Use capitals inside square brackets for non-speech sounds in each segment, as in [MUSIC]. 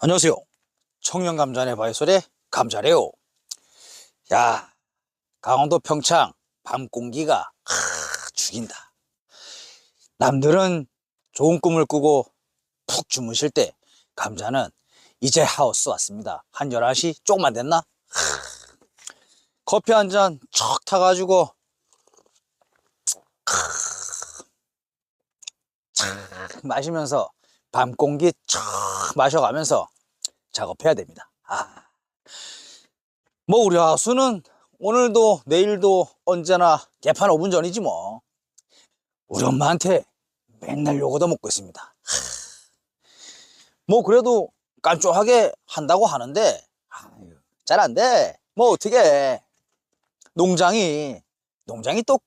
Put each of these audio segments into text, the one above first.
안녕하세요. 청년감자네 바이솔의 감자래요. 야, 강원도 평창 밤 공기가 하, 죽인다. 남들은 좋은 꿈을 꾸고 푹 주무실 때 감자는 이제 하우스 왔습니다. 한 11시 조금만 됐나? 하, 커피 한 잔 척 타가지고 촥 마시면서 밤 공기 촥 마셔가면서 작업해야 됩니다. 아. 뭐 우리 하수는 오늘도 내일도 언제나 개판 5분 전이지 뭐. 우리 엄마한테 맨날 요거도 먹고 있습니다. 하. 뭐 그래도 깐ጮ하게 한다고 하는데 잘 안 돼. 뭐 어떻게 해. 농장이 농장이 또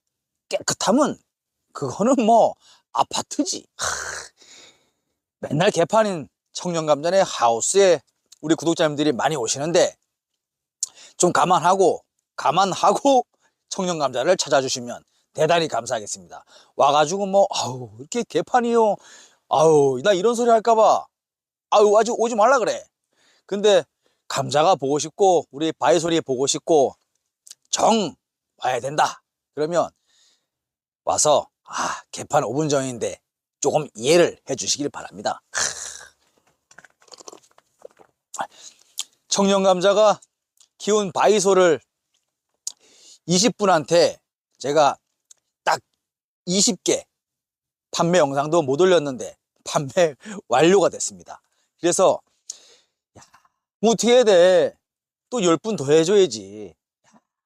깨끗하면 그거는 뭐 아파트지. 하. 맨날 개판인 청년감전의 하우스에 우리 구독자님들이 많이 오시는데 좀 감안하고 감안하고 [LAUGHS] 청년감자를 찾아주시면 대단히 감사하겠습니다. 와가지고 뭐 아우 이렇게 개판이요. 아우 나 이런 소리 할까봐 아우 아직 오지 말라 그래. 근데 감자가 보고 싶고 우리 바이소리 보고 싶고 정 와야 된다. 그러면 와서 아 개판 5분 전인데 조금 이해를 해 주시길 바랍니다. 청년 감자가 키운 바이소를 20분한테 제가 딱 20개 판매 영상도 못 올렸는데 판매 [LAUGHS] 완료가 됐습니다. 그래서 야, 뭐 어떻게 해야 돼? 또 10분 더 해줘야지.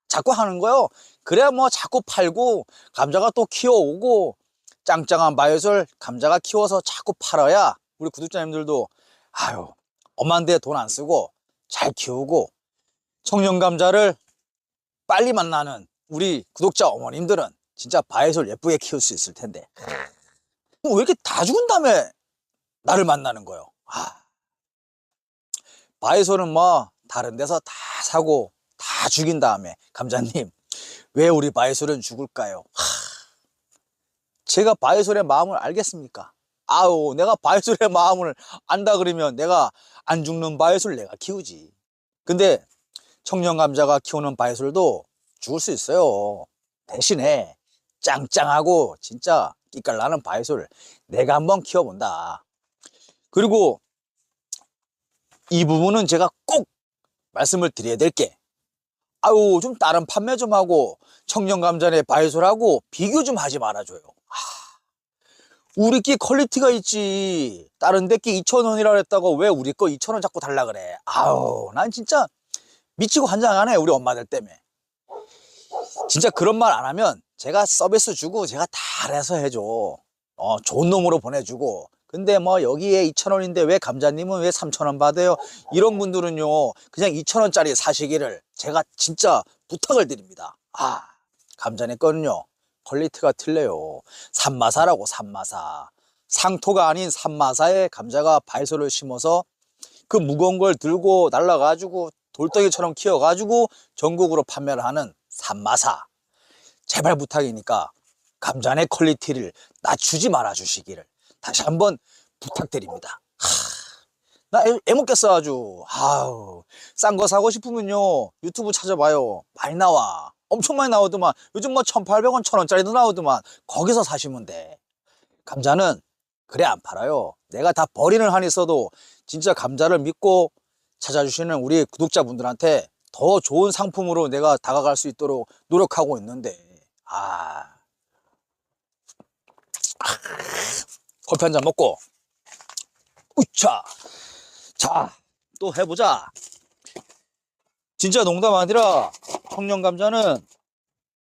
자꾸 하는 거요. 그래야 뭐 자꾸 팔고 감자가 또 키워오고 짱짱한 바이솔 감자가 키워서 자꾸 팔아야 우리 구독자님들도 아유 엄한데 돈 안 쓰고 잘 키우고 청년 감자를 빨리 만나는 우리 구독자 어머님들은 진짜 바이솔 예쁘게 키울 수 있을 텐데. 뭐왜 이렇게 다 죽은 다음에 나를 만나는 거요? 아, 바이솔은 뭐 다른 데서 다 사고 다 죽인 다음에 감자님 왜 우리 바이솔은 죽을까요? 하, 제가 바이솔의 마음을 알겠습니까? 아우 내가 바이솔의 마음을 안다 그러면 내가 안 죽는 바이솔 내가 키우지. 근데 청년 감자가 키우는 바이솔도 죽을 수 있어요. 대신에 짱짱하고 진짜 끼깔나는 바이솔 내가 한번 키워본다. 그리고 이 부분은 제가 꼭 말씀을 드려야 될 게 아유 좀 다른 판매 좀 하고 청년 감자의 바이솔하고 비교 좀 하지 말아줘요 우리 끼 퀄리티가 있지. 다른 데 끼 2,000원이라 그랬다고 왜 우리 거 2,000원 자꾸 달라 그래. 아우, 난 진짜 미치고 환장하네, 우리 엄마들 때문에. 진짜 그런 말 안 하면 제가 서비스 주고 제가 다 알아서 해줘. 어, 좋은 놈으로 보내주고. 근데 뭐 여기에 2,000원인데 왜 감자님은 왜 3,000원 받아요? 이런 분들은요, 그냥 2,000원짜리 사시기를 제가 진짜 부탁을 드립니다. 아, 감자님 거는요, 퀄리티가 틀려요. 산마사라고 산마사. 상토가 아닌 산마사에 감자가 바이솔을 심어서 그 무거운 걸 들고 날라가지고 돌덩이처럼 키워가지고 전국으로 판매를 하는 산마사. 제발 부탁이니까 감자의 퀄리티를 낮추지 말아 주시기를 다시 한번 부탁드립니다. 하, 나 애, 애먹겠어 아주. 아우, 싼 거 사고 싶으면요 유튜브 찾아봐요. 많이 나와. 엄청 많이 나오더만. 요즘 뭐 1,800원, 1,000원짜리도 나오더만. 거기서 사시면 돼. 감자는 그래 안 팔아요. 내가 다 버리는 한이 있어도 진짜 감자를 믿고 찾아주시는 우리 구독자분들한테 더 좋은 상품으로 내가 다가갈 수 있도록 노력하고 있는데. 아 커피 한 잔 먹고. 우차. 자 또 해보자. 진짜 농담 아니라 청년 감자는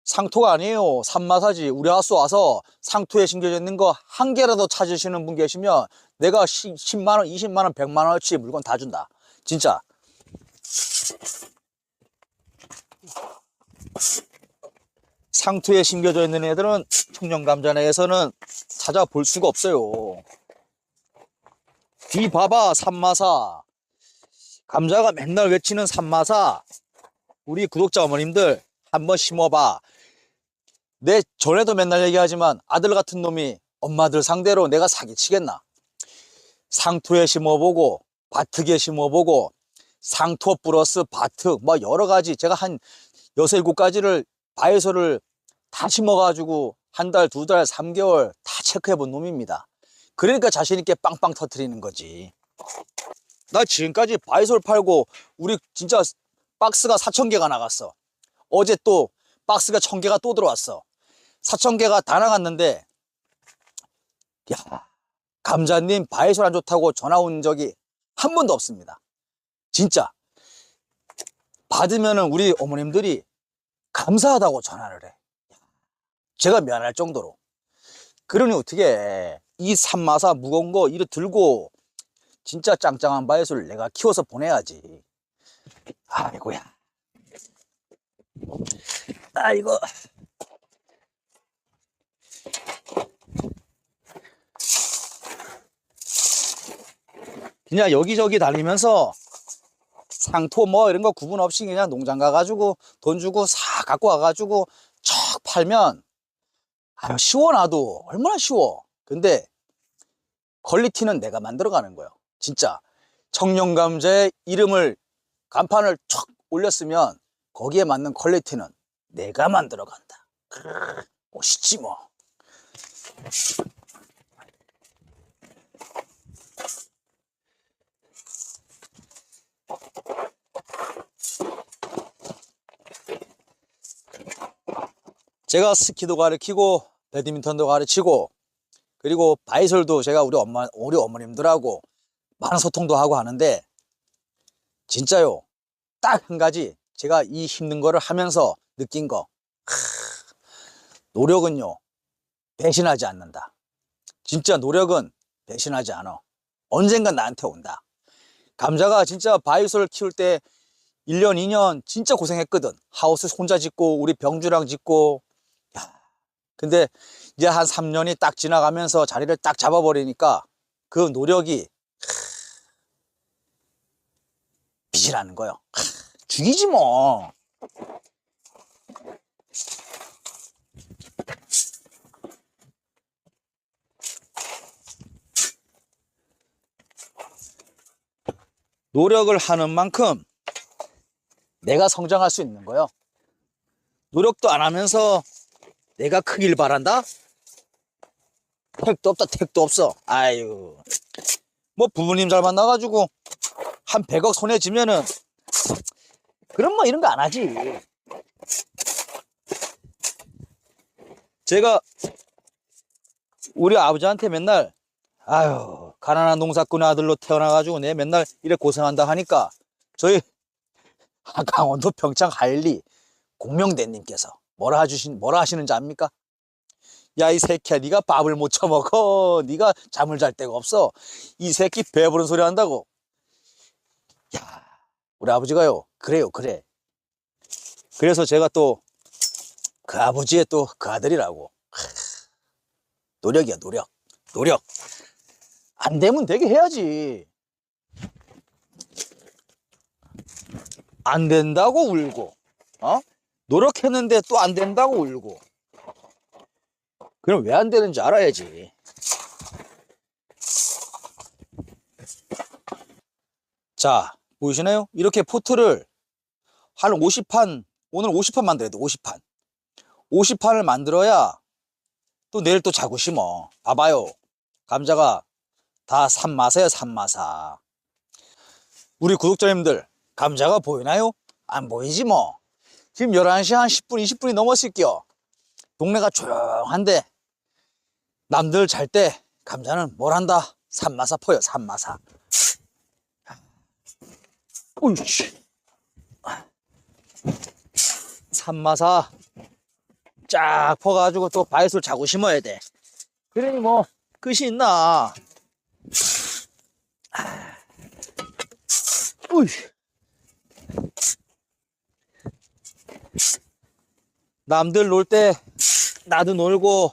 상토가 아니에요. 산마사지. 우리 하수 와서 상토에 심겨져 있는 거 한 개라도 찾으시는 분 계시면 내가 10만 원, 20만 원, 100만 원어치 물건 다 준다. 진짜. 상토에 심겨져 있는 애들은 청년 감자 내에서는 찾아볼 수가 없어요. 뒤 봐봐, 산마사. 감자가 맨날 외치는 산마사 우리 구독자 어머님들 한번 심어봐 내 전에도 맨날 얘기하지만 아들 같은 놈이 엄마들 상대로 내가 사기치겠나 상토에 심어보고 바트게 심어보고 상토 플러스 바트 뭐 여러 가지 제가 한 여섯 일곱 가지를 바이오소를 다 심어가지고 한 달, 두 달, 삼개월다 체크해 본 놈입니다. 그러니까 자신있게 빵빵 터트리는 거지. 나 지금까지 바이솔 팔고 우리 진짜 박스가 4천 개가 나갔어. 어제 또 박스가 1천 개가 또 들어왔어. 4천 개가 다 나갔는데 야 감자님 바이솔 안 좋다고 전화 온 적이 한 번도 없습니다. 진짜 받으면은 우리 어머님들이 감사하다고 전화를 해. 제가 미안할 정도로. 그러니 어떻게 해. 이 산마사 무거운 거 이리 들고 진짜 짱짱한 바이솔 내가 키워서 보내야지. 아이고야. 아이고. 그냥 여기저기 다니면서 상토 뭐 이런 거 구분 없이 그냥 농장 가가지고 돈 주고 싹 갖고 와가지고 척 팔면 아유 쉬워 나도 얼마나 쉬워 근데 퀄리티는 내가 만들어가는 거예요 진짜 청룡감자의 이름을 간판을 척 올렸으면 거기에 맞는 퀄리티는 내가 만들어 간다. 멋있지 뭐. 제가 스키도 가르치고 배드민턴도 가르치고 그리고 바이솔도 제가 우리 엄마 우리 어머님들하고 많은 소통도 하고 하는데 진짜요. 딱 한 가지 제가 이 힘든 거를 하면서 느낀 거. 크, 노력은요 배신하지 않는다. 진짜 노력은 배신하지 않아. 언젠간 나한테 온다. 감자가 진짜 바이솔 키울 때 1년, 2년 진짜 고생했거든. 하우스 혼자 짓고 우리 병주랑 짓고. 야, 근데 이제 한 3년이 딱 지나가면서 자리를 딱 잡아버리니까 그 노력이 나는 거요. 크, 죽이지 뭐. 노력을 하는 만큼 내가 성장할 수 있는 거요. 노력도 안 하면서 내가 크길 바란다? 택도 없다, 택도 없어. 아유. 뭐 부모님 잘 만나가지고 한 100억 손에 쥐면은 그럼 뭐 이런 거 안 하지. 제가 우리 아버지한테 맨날 아유 가난한 농사꾼의 아들로 태어나가지고 내 맨날 이래 고생한다 하니까 저희 [LAUGHS] 아, 강원도 평창 하일리 공명대님께서 뭐라 하주신 뭐라 하시는지 압니까? 야 이 새끼야 네가 밥을 못 처먹어 네가 잠을 잘 데가 없어 이 새끼 배부른 소리 한다고 야 우리 아버지가요 그래요 그래 그래서 제가 또 그 아버지의 또 그 아들이라고 하, 노력이야 노력 노력 안 되면 되게 해야지 안 된다고 울고, 어? 노력했는데 또 안 된다고 울고. 그럼 왜 안 되는지 알아야지. 자, 보이시나요? 이렇게 포트를 한 50판, 오늘 50판 만들어야 돼, 50판. 50판을 만들어야 또 내일 또 자고 심어. 봐봐요. 감자가 다 산마사야, 산마사. 우리 구독자님들, 감자가 보이나요? 안 보이지 뭐. 지금 11시 한 10분, 20분이 넘었을게요. 동네가 조용한데 남들 잘 때 감자는 뭘 한다? 산마사 퍼요, 산마사. 오이씨. 산마사 쫙 퍼가지고 또 바이솔 자고 심어야 돼. 그러니 뭐 끝이 있나? 우이. 남들 놀 때 나도 놀고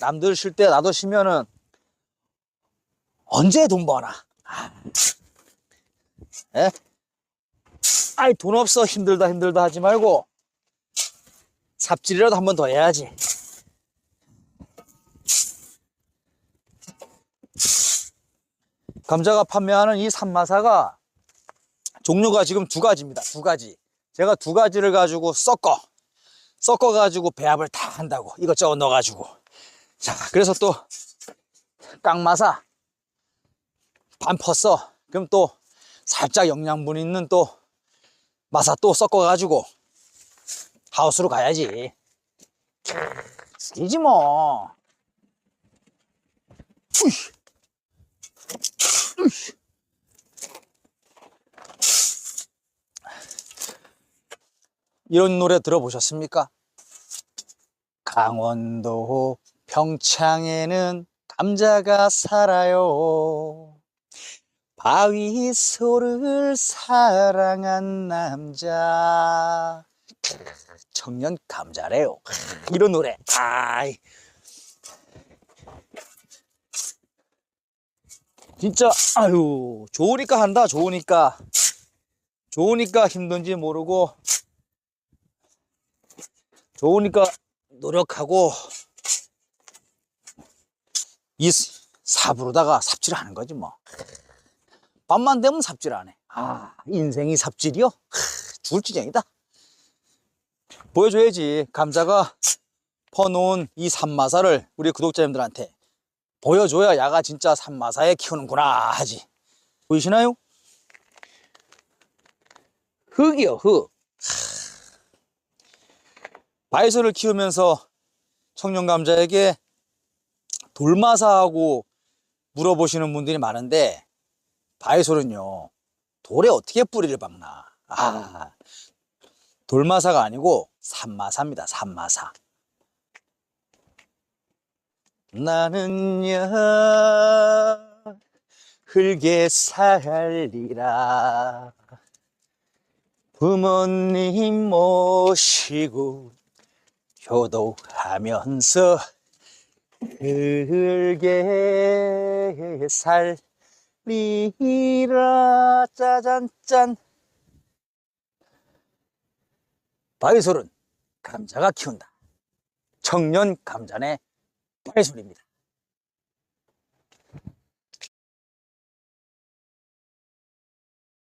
남들 쉴 때 나도 쉬면은 언제 돈 버나? 에? 아이 돈 없어 힘들다 힘들다 하지 말고 삽질이라도 한 번 더 해야지. 감자가 판매하는 이 산마사가 종류가 지금 두 가지입니다. 두 가지. 제가 두 가지를 가지고 섞어. 섞어 가지고 배합을 다 한다고. 이것저것 넣어 가지고. 자, 그래서 또 깡마사 반 펐어. 그럼 또 살짝 영양분 있는 또 마사 또 섞어 가지고 하우스로 가야지. 이지 뭐. 이런 노래 들어보셨습니까? 강원도 평창에는 감자가 살아요. 바위소를 사랑한 남자. 청년 감자래요. 이런 노래. 아이. 진짜 아유 좋으니까 한다 좋으니까 좋으니까 힘든지 모르고 좋으니까 노력하고 이 삽으로다가 삽질을 하는 거지 뭐 밤만 되면 삽질 안 해. 아 인생이 삽질이요? 하, 죽을 지경이다. 보여줘야지 감자가 퍼놓은 이 산마사를 우리 구독자님들한테 보여줘야 야가 진짜 산마사에 키우는구나 하지. 보이시나요? 흙이요 흙. 바이소를 키우면서 청년 감자에게 돌마사하고 물어보시는 분들이 많은데 바이솔은요 돌에 어떻게 뿌리를 박나. 아 돌마사가 아니고 산마사입니다 산마사. 나는야 흙에 살리라. 부모님 모시고 효도하면서 흙에 살 리라 짜잔짠. 바위솔은 감자가 키운다. 청년 감자네. 바위솔입니다